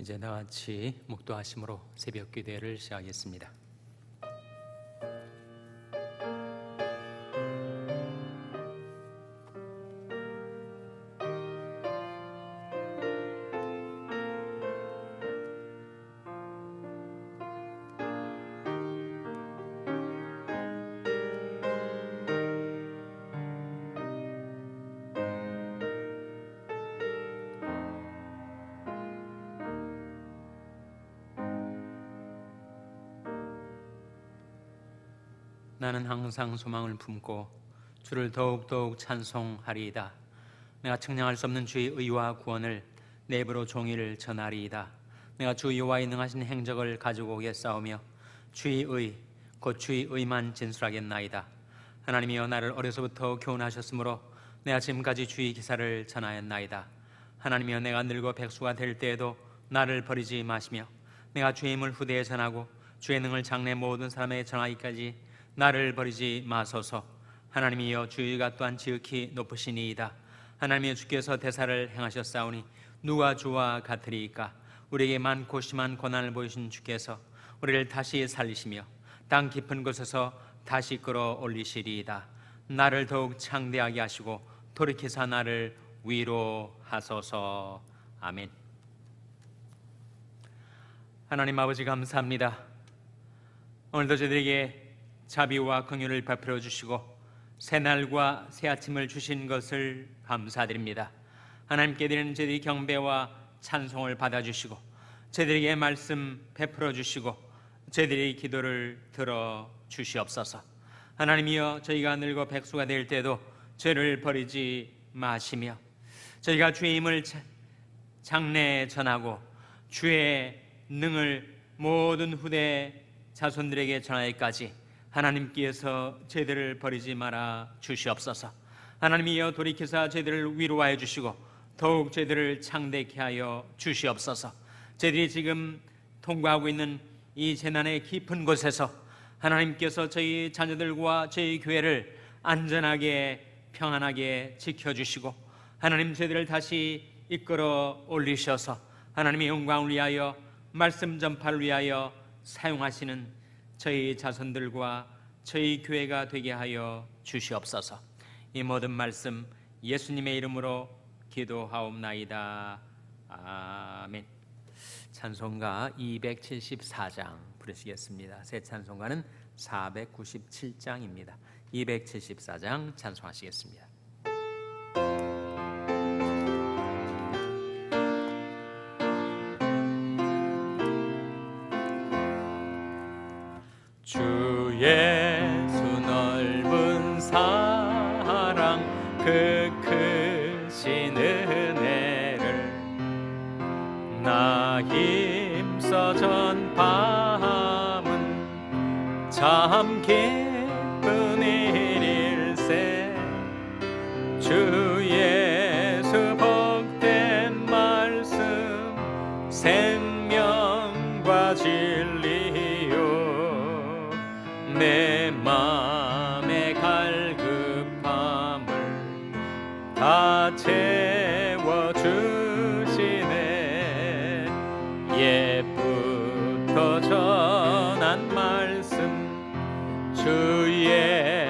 이제 나같이 묵도하심으로 새벽 기도회를 시작하겠습니다. 항상 소망을 품고 주를 더욱더욱 찬송하리이다. 내가 측량할 수 없는 주의 의와 구원을 내 입으로 종일 전하리이다. 내가 주 여호와의 능하신 행적을 가지고 오겠사오며 주의 의, 곧 주의 의만 진술하겠나이다. 하나님이여 나를 어려서부터 교훈하셨으므로 내가 지금까지 주의 기사를 전하였나이다. 하나님이여 내가 늙어 백수가 될 때에도 나를 버리지 마시며 내가 주의 힘을 후대에 전하고 주의 능을 장래 모든 사람에게 전하기까지 나를 버리지 마소서. 하나님이여 주의가 또한 지극히 높으시니이다. 하나님의 주께서 대사를 행하셨사오니 누가 주와 같으리이까? 우리에게 많고 심한 고난을 보이신 주께서 우리를 다시 살리시며 땅 깊은 곳에서 다시 끌어올리시리이다. 나를 더욱 창대하게 하시고 돌이키사 나를 위로하소서. 아멘. 하나님 아버지 감사합니다. 오늘도 저희들에게 자비와 긍휼을 베풀어 주시고 새 날과 새 아침을 주신 것을 감사드립니다. 하나님께 드리는 저희들의 경배와 찬송을 받아 주시고 저희들에게 말씀 베풀어 주시고 저희들의 기도를 들어 주시옵소서. 하나님이여 저희가 늙어 백수가 될 때도 죄를 버리지 마시며 저희가 주의 힘을 장래에 전하고 주의 능을 모든 후대 자손들에게 전하기까지 하나님께서 제들을 버리지 말아 주시옵소서. 하나님이여 돌이켜서 제들을 위로하여 주시고 더욱 제들을 창대케 하여 주시옵소서. 제들이 지금 통과하고 있는 이 재난의 깊은 곳에서 하나님께서 저희 자녀들과 저희 교회를 안전하게 평안하게 지켜 주시고 하나님 저희들을 다시 이끌어 올리셔서 하나님의 영광을 위하여 말씀 전파를 위하여 사용하시는 저희 자손들과 저희 교회가 되게 하여 주시옵소서. 이 모든 말씀 예수님의 이름으로 기도하옵나이다. 아멘. 찬송가 274장 부르시겠습니다. 새 찬송가는 497장입니다. 274장 찬송하시겠습니다. 전한 말씀 주예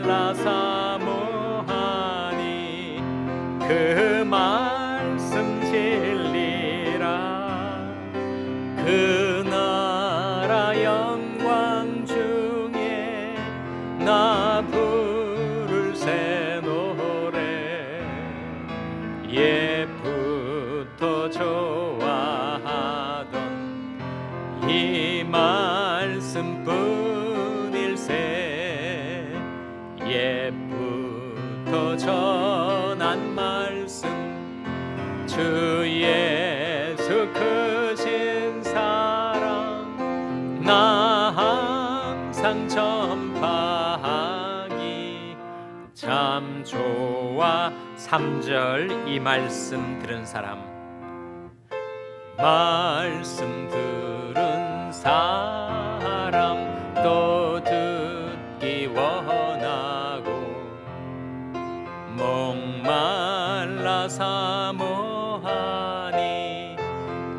목말 참 좋아. 3절 이 말씀 들은 사람. 말씀 들은 사람 또 듣기 원하고 목말라 사모하니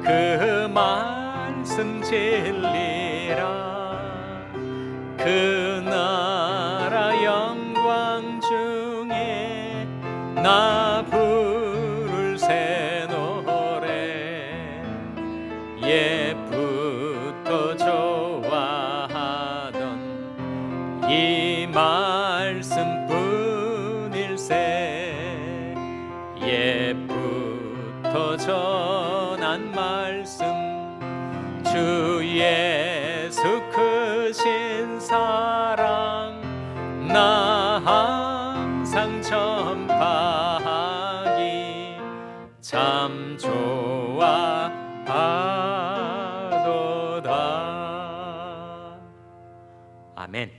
그 말씀 진리라. 그 부터 전한 말씀. 주 예수 크신 사랑. 나 항상 전파하기. 참 좋아하도다. 아멘.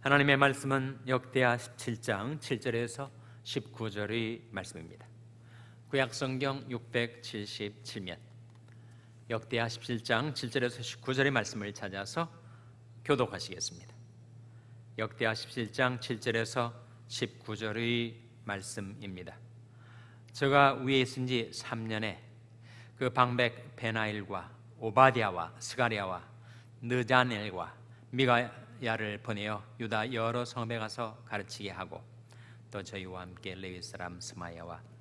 하나님의 말씀은 역대하 17장 7절에서 19절의 말씀입니다 구약성경 677면 역대하 17장 7절에서 19절의 말씀을 찾아서 교독하시겠습니다. 역대하 17장 7절에서 19절의 말씀입니다. 제가 위에 있은 지 3년에 그 방백 베나일과 오바디아와 스가리아와 느자넬과 미가야를 보내어 유다 여러 성읍에 가서 가르치게 하고 또 저희와 함께 레위 사람 스마야와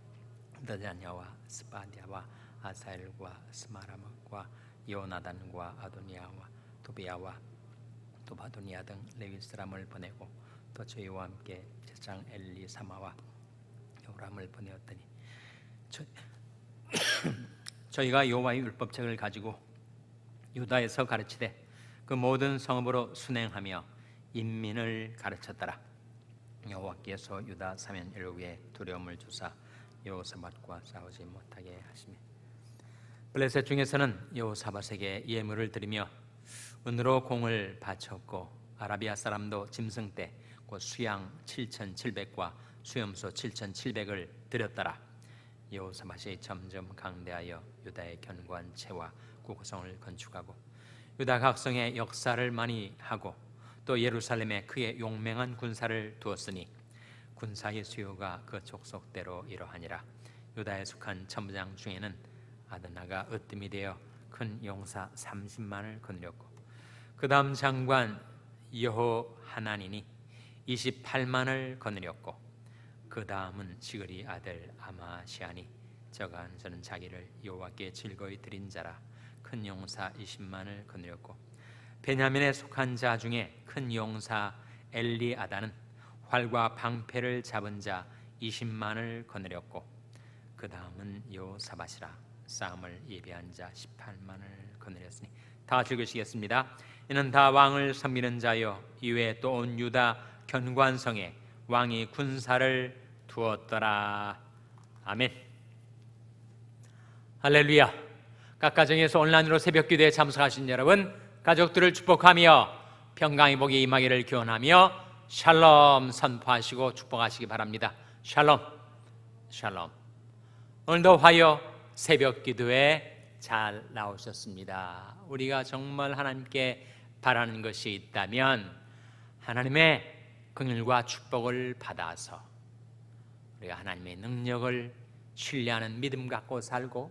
느자냐와 스바디아와 아사엘과 스마라목과 요나단과 아도니아와 도비아와 도바도니아 등 레위 사람을 보내고 또 저희와 함께 제장 엘리 사마와 요람을 보내었더니 저, 저희가 여호와의 율법책을 가지고 유다에서 가르치되 그 모든 성읍으로 순행하며 인민을 가르쳤더라. 여호와께서 유다 사면 일국에 두려움을 주사 여호사밧과 싸우지 못하게 하시며 블레셋 중에서는 여호사밧에게 예물을 드리며 은으로 공을 바쳤고 아라비아 사람도 짐승 때 곧 수양 7,700과 수염소 7,700을 드렸더라. 여호사밧이 점점 강대하여 유다의 견고한 채와 구구성을 건축하고 유다 각성의 역사를 많이 하고 또 예루살렘에 그의 용맹한 군사를 두었으니 군사의 수요가 그 족속대로 이러하니라. 유다에 속한 천부장 중에는 아드나가 으뜸이 되어 큰 용사 30만을 거느렸고 그 다음 장관 여호 하나니니 28만을 거느렸고 그 다음은 시그리 아들 아마시아니 저간 저는 자기를 여호와께 즐거이 드린 자라 큰 용사 20만을 거느렸고 베냐민에 속한 자 중에 큰 용사 엘리아다는 활과 방패를 잡은 자 20만을 거느렸고 그 다음은 요사밭이라 싸움을 예비한 자 18만을 거느렸으니 다 읽으시겠습니다. 이는 다 왕을 섬기는 자요 이외에 또 온 유다 견관성에 왕이 군사를 두었더라. 아멘. 할렐루야. 각 가정에서 온라인으로 새벽 기도에 참석하신 여러분 가족들을 축복하며 평강의 복이 임하기를 기원하며 샬롬 선포하시고 축복하시기 바랍니다. 샬롬. 샬롬. 오늘도 화요 새벽 기도에 잘 나오셨습니다. 우리가 정말 하나님께 바라는 것이 있다면 하나님의 긍휼과 축복을 받아서 우리가 하나님의 능력을 신뢰하는 믿음 갖고 살고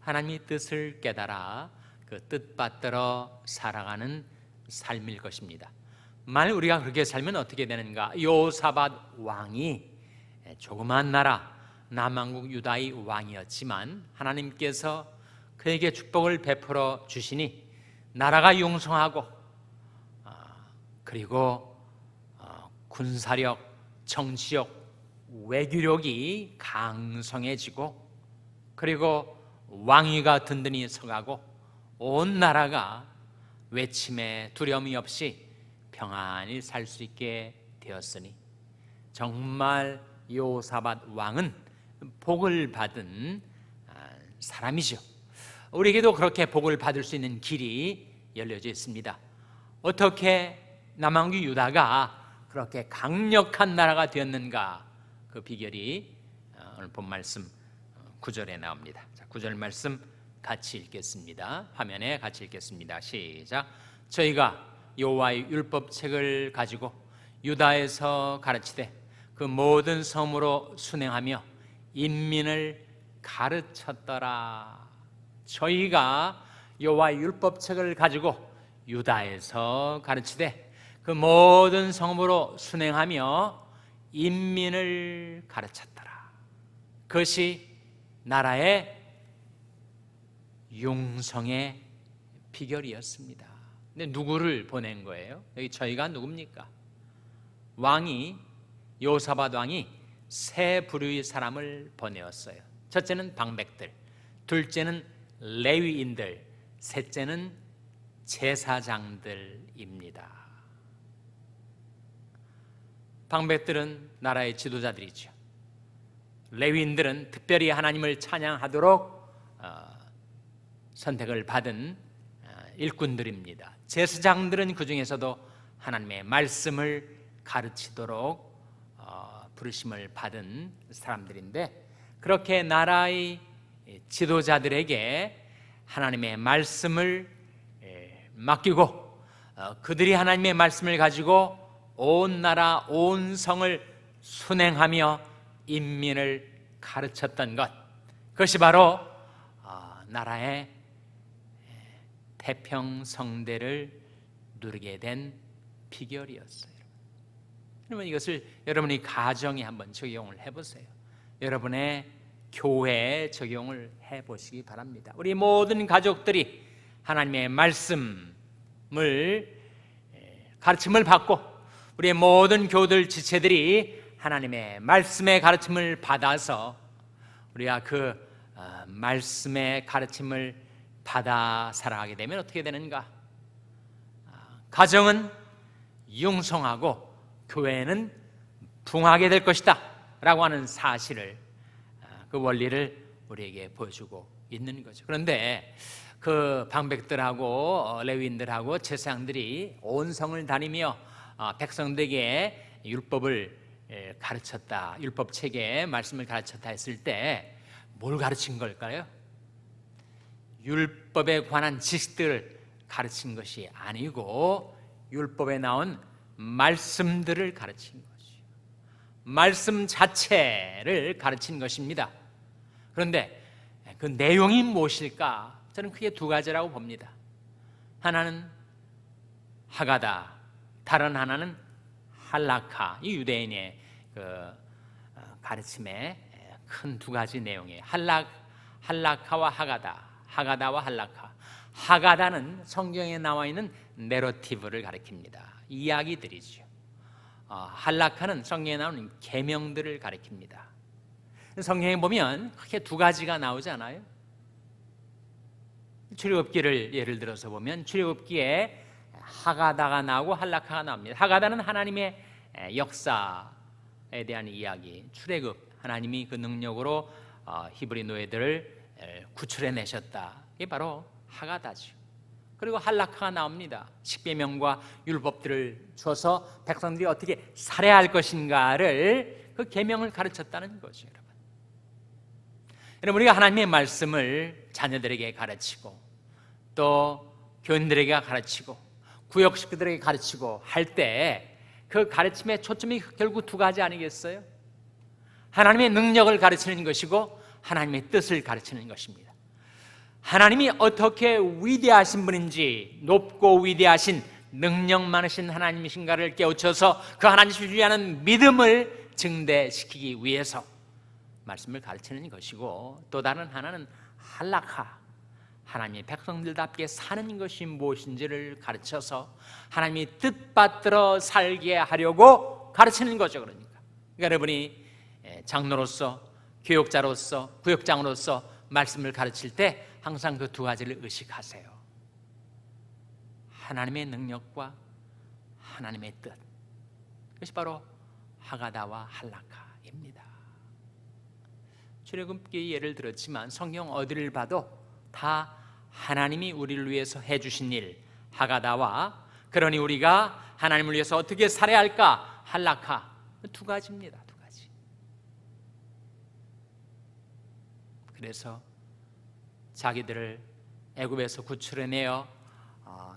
하나님의 뜻을 깨달아 그 뜻 받들어 살아가는 삶일 것입니다. 만일 우리가 그렇게 살면 어떻게 되는가? 요사밧 왕이 조그만 나라 남왕국 유다의 왕이었지만 하나님께서 그에게 축복을 베풀어 주시니 나라가 용성하고 아, 그리고 어, 군사력, 정치력, 외교력이 강성해지고 그리고 왕위가 든든히 서가고 온 나라가 외침에 두려움이 없이 평안히 살 수 있게 되었으니 정말 요사밧 왕은 복을 받은 아, 사람이죠. 우리에게도 그렇게 복을 받을 수 있는 길이 열려져 있습니다. 어떻게 남왕국 유다가 그렇게 강력한 나라가 되었는가? 그 비결이 어, 오늘 본 말씀 9절에 나옵니다. 자, 9절 말씀 같이 읽겠습니다. 화면에 같이 읽겠습니다. 시작. 저희가 여호와의 율법책을 가지고 유다에서 가르치되 그 모든 섬으로 순행하며 인민을 가르쳤더라. 저희가 여호와의 율법책을 가지고 유다에서 가르치되 그 모든 성으로 순행하며 인민을 가르쳤더라. 그것이 나라의 용성의 비결이었습니다. 근데 누구를 보낸 거예요? 여기 저희가 누굽니까? 왕이 요사밧 왕이 세 부류의 사람을 보내었어요. 첫째는 방백들, 둘째는 레위인들, 셋째는 제사장들입니다. 방백들은 나라의 지도자들이죠. 레위인들은 특별히 하나님을 찬양하도록 어, 선택을 받은 어, 일꾼들입니다. 제사장들은 그 중에서도 하나님의 말씀을 가르치도록 어, 부르심을 받은 사람들인데 그렇게 나라의 지도자들에게 하나님의 말씀을 에, 맡기고 어, 그들이 하나님의 말씀을 가지고 온 나라 온 성을 순행하며 인민을 가르쳤던 것 그것이 바로 어, 나라의 태평성대를 누리게 된 비결이었어요. 여러분 이것을 여러분이 가정에 한번 적용을 해보세요. 여러분의 교회에 적용을 해보시기 바랍니다. 우리 모든 가족들이 하나님의 말씀을 가르침을 받고 우리의 모든 교들 지체들이 하나님의 말씀의 가르침을 받아서 우리가 그 어, 말씀의 가르침을 받아 살아가게 되면 어떻게 되는가? 아, 가정은 융성하고 교회는 붕하게 될 것이다 라고 하는 사실을 아, 그 원리를 우리에게 보여주고 있는 거죠. 그런데 그 방백들하고 어, 레위인들하고 제사장들이 온 성을 다니며 어, 백성들에게 율법을 가르쳤다. 율법 책에 말씀을 가르쳤다 했을 때 뭘 가르친 걸까요? 율법에 관한 지식들을 가르친 것이 아니고 율법에 나온 말씀들을 가르친 것이요. 말씀 자체를 가르친 것입니다. 그런데 그 내용이 무엇일까? 저는 크게 두 가지라고 봅니다. 하나는 하가다, 다른 하나는 할라카. 이 유대인의 그 어, 가르침의 큰 두 가지 내용이에요. 할라 할라카와 하가다. 하가다와 할라카. 하가다는 성경에 나와 있는 내러티브를 가리킵니다. 이야기들이죠. 어, 할라카는 성경에 나오는 계명들을 가리킵니다. 성경에 보면 크게 두 가지가 나오잖아요. 출애굽기를 예를 들어서 보면 출애굽기에 하가다가 나오고 할라카가 나옵니다. 하가다는 하나님의 역사에 대한 이야기, 출애굽 하나님이 그 능력으로 어, 히브리 노예들을 구출해 내셨다. 이게 바로 하가다죠. 그리고 할라카가 나옵니다. 십계명과 율법들을 줘서 백성들이 어떻게 살아야 할 것인가를 그 계명을 가르쳤다는 거죠, 여러분. 여러분 우리가 하나님의 말씀을 자녀들에게 가르치고 또 교인들에게 가르치고 구역 식구들에게 가르치고 할 때 그 가르침의 초점이 결국 두 가지 아니겠어요? 하나님의 능력을 가르치는 것이고 하나님의 뜻을 가르치는 것입니다. 하나님이 어떻게 위대하신 분인지 높고 위대하신 능력 많으신 하나님이신가를 깨우쳐서 그 하나님을 위하는 믿음을 증대시키기 위해서 말씀을 가르치는 것이고 또 다른 하나는 할라카 하나님의 백성들답게 사는 것이 무엇인지를 가르쳐서 하나님이 뜻받들어 살게 하려고 가르치는 거죠 그러니까 그러니까 여러분이 장로로서 교육자로서 구역장으로서 말씀을 가르칠 때 항상 그 두 가지를 의식하세요. 하나님의 능력과 하나님의 뜻. 그것이 바로 하가다와 할라카입니다. 출애굽기 예를 들었지만 성경 어디를 봐도 다 하나님이 우리를 위해서 해 주신 일 하가다와 그러니 우리가 하나님을 위해서 어떻게 살아야 할까? 할라카. 두 가지입니다 두 가지 그래서 자기들을 애굽에서 구출해내어 어,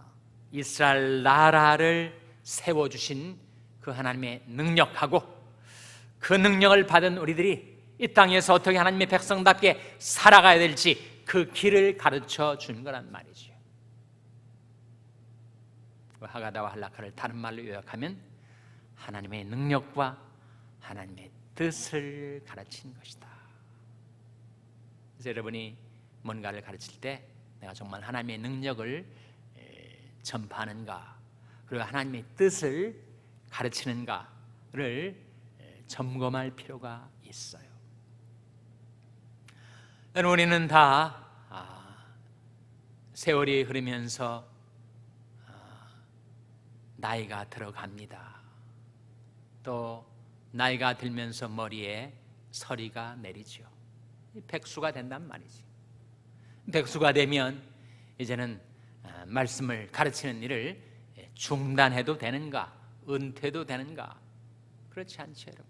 이스라엘 나라를 세워 주신 그 하나님의 능력하고 그 능력을 받은 우리들이 이 땅에서 어떻게 하나님의 백성답게 살아가야 될지 그 길을 가르쳐 준 거란 말이죠. 하가다와 할라카를 다른 말로 요약하면 하나님의 능력과 하나님의 뜻을 가르친 것이다. 그래서 여러분이 뭔가를 가르칠 때 내가 정말 하나님의 능력을 전파하는가 그리고 하나님의 뜻을 가르치는가를 점검할 필요가 있어요. 여러분 우리는 다 아, 세월이 흐르면서 아, 나이가 들어갑니다. 또 나이가 들면서 머리에 서리가 내리죠. 백수가 된단 말이지. 백수가 되면 이제는 아, 말씀을 가르치는 일을 중단해도 되는가, 은퇴도 되는가? 그렇지 않죠, 여러분.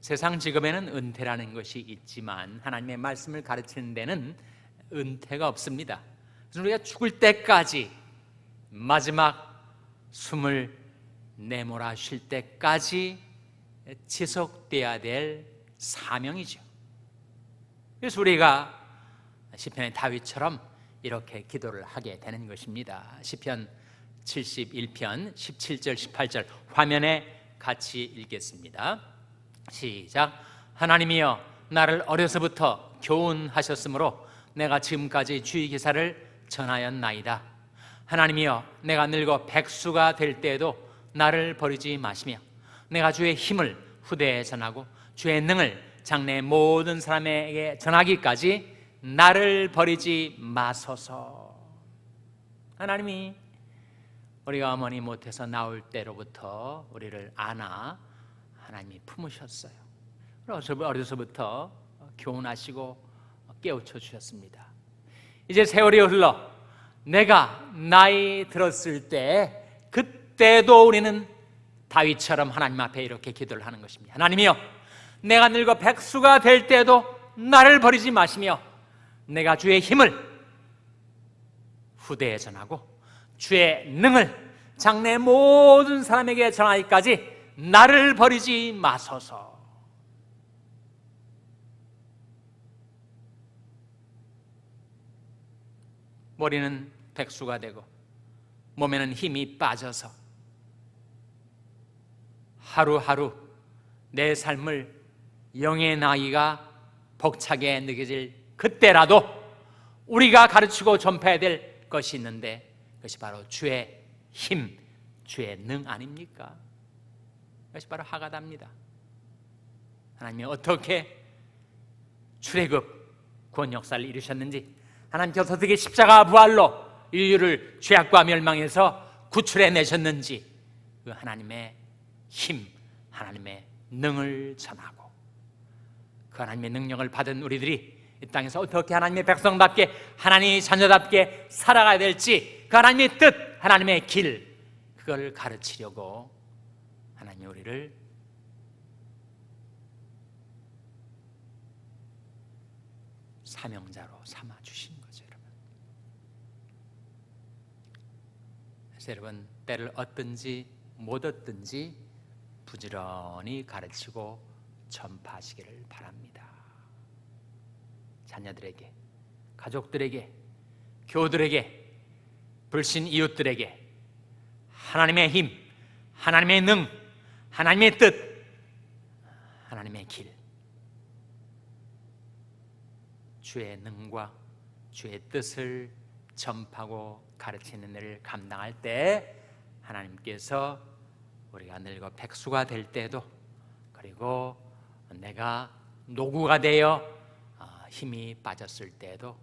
세상 직업에는 은퇴라는 것이 있지만 하나님의 말씀을 가르치는 데는 은퇴가 없습니다. 그래서 우리가 죽을 때까지 마지막 숨을 내몰아 쉴 때까지 지속돼야 될 사명이죠. 그래서 우리가 시편의 다윗처럼 이렇게 기도를 하게 되는 것입니다. 시편 71편 17절 18절 화면에 같이 읽겠습니다. 시작. 하나님이여 나를 어려서부터 교훈하셨으므로 내가 지금까지 주의 기사를 전하였나이다. 하나님이여 내가 늙어 백수가 될 때에도 나를 버리지 마시며 내가 주의 힘을 후대에 전하고 주의 능을 장래 모든 사람에게 전하기까지 나를 버리지 마소서. 하나님이 우리가 어머니 못해서 나올 때로부터 우리를 안아 하나님이 품으셨어요. 어려서부터 교훈하시고 깨우쳐 주셨습니다. 이제 세월이 흘러 내가 나이 들었을 때 그때도 우리는 다윗처럼 하나님 앞에 이렇게 기도를 하는 것입니다. 하나님이여, 내가 늙어 백수가 될 때도 나를 버리지 마시며 내가 주의 힘을 후대에 전하고 주의 능을 장래 모든 사람에게 전하기까지 나를 버리지 마소서. 머리는 백수가 되고 몸에는 힘이 빠져서 하루하루 내 삶을 영의 나이가 벅차게 느껴질 그때라도 우리가 가르치고 전파해야 될 것이 있는데 그것이 바로 주의 힘, 주의 능 아닙니까? 그것이 바로 하가답니다. 하나님이 어떻게 출애굽 구원 역사를 이루셨는지 하나님께서 어떻게 십자가 부활로 인류를 죄악과 멸망에서 구출해 내셨는지 그 하나님의 힘, 하나님의 능을 전하고 그 하나님의 능력을 받은 우리들이 이 땅에서 어떻게 하나님의 백성답게 하나님의 자녀답게 살아가야 될지 그 하나님의 뜻, 하나님의 길 그걸 가르치려고 하나님 우리를 사명자로 삼아 주신 거죠, 여러분. 그래서 여러분 때를 얻든지 못 얻든지 부지런히 가르치고 전파하시기를 바랍니다. 자녀들에게, 가족들에게, 교우들에게, 불신 이웃들에게 하나님의 힘, 하나님의 능, 하나님의 뜻, 하나님의 길, 주의 능과 주의 뜻을 전파하고 가르치는 일을 감당할 때 하나님께서 우리가 늙어 백수가 될 때도 그리고 내가 노구가 되어 아, 힘이 빠졌을 때도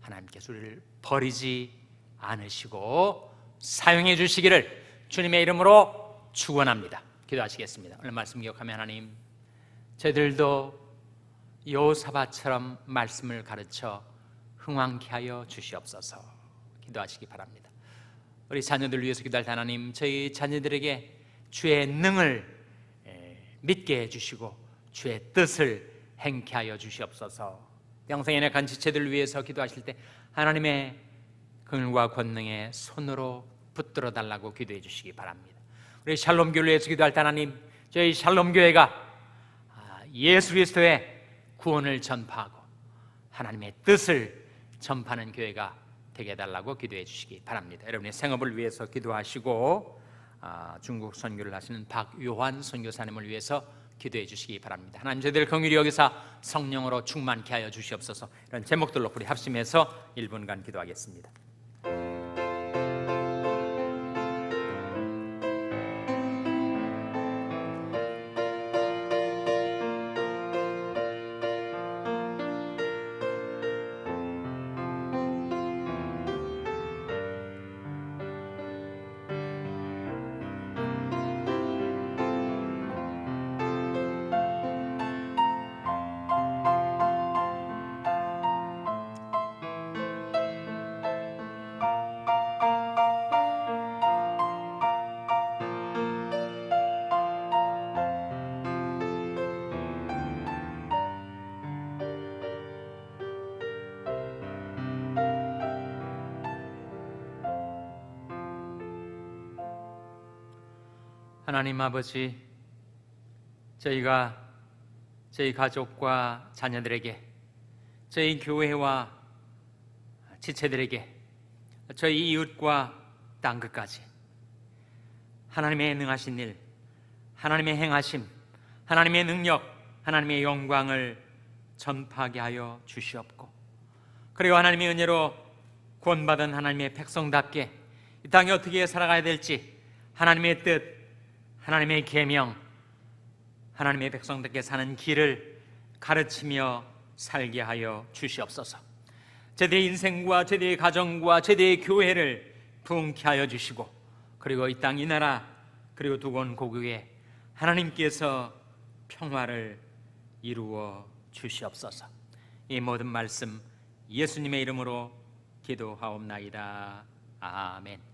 하나님께서 우리를 버리지 않으시고 사용해 주시기를 주님의 이름으로 축원합니다. 기도하시겠습니다. 오늘 말씀 기억하며 하나님 저희들도 여호사밧처럼 말씀을 가르쳐 흥왕케 하여 주시옵소서. 기도하시기 바랍니다. 우리 자녀들 위해서 기도할 때 하나님 저희 자녀들에게 주의 능을 에, 믿게 해 주시고 주의 뜻을 행케 하여 주시옵소서. 영생의 약한 지체들 위해서 기도하실 때 하나님의 긍휼과 권능의 손으로 붙들어 달라고 기도해 주시기 바랍니다. 우리 샬롬 교회를 위해서 기도할 때 하나님 저희 샬롬 교회가 아, 예수 그리스도의 구원을 전파하고 하나님의 뜻을 전파하는 교회가 되게 해 달라고 기도해 주시기 바랍니다. 여러분의 생업을 위해서 기도하시고 아, 중국 선교를 하시는 박요환 선교사님을 위해서 기도해 주시기 바랍니다. 하나님 저희들 긍휼히 여기서 성령으로 충만케 하여 주시옵소서. 이런 제목들로 우리 합심해서 1분간 기도하겠습니다. 하나님 아버지, 저희가 저희 가족과 자녀들에게, 저희 교회와 지체들에게, 저희 이웃과 땅 끝까지 하나님의 능하신 일, 하나님의 행하심, 하나님의 능력, 하나님의 영광을 전파하게 하여 주시옵고, 그리고 하나님의 은혜로 구원받은 하나님의 백성답게 이 땅에 어떻게 살아가야 될지 하나님의 뜻, 하나님의 계명, 하나님의 백성들께 사는 길을 가르치며 살게 하여 주시옵소서. 제대의 인생과 제대의 가정과 제대의 교회를 부흥케 하여 주시고 그리고 이 땅 이 나라 그리고 두번 고국에 하나님께서 평화를 이루어 주시옵소서. 이 모든 말씀 예수님의 이름으로 기도하옵나이다. 아멘.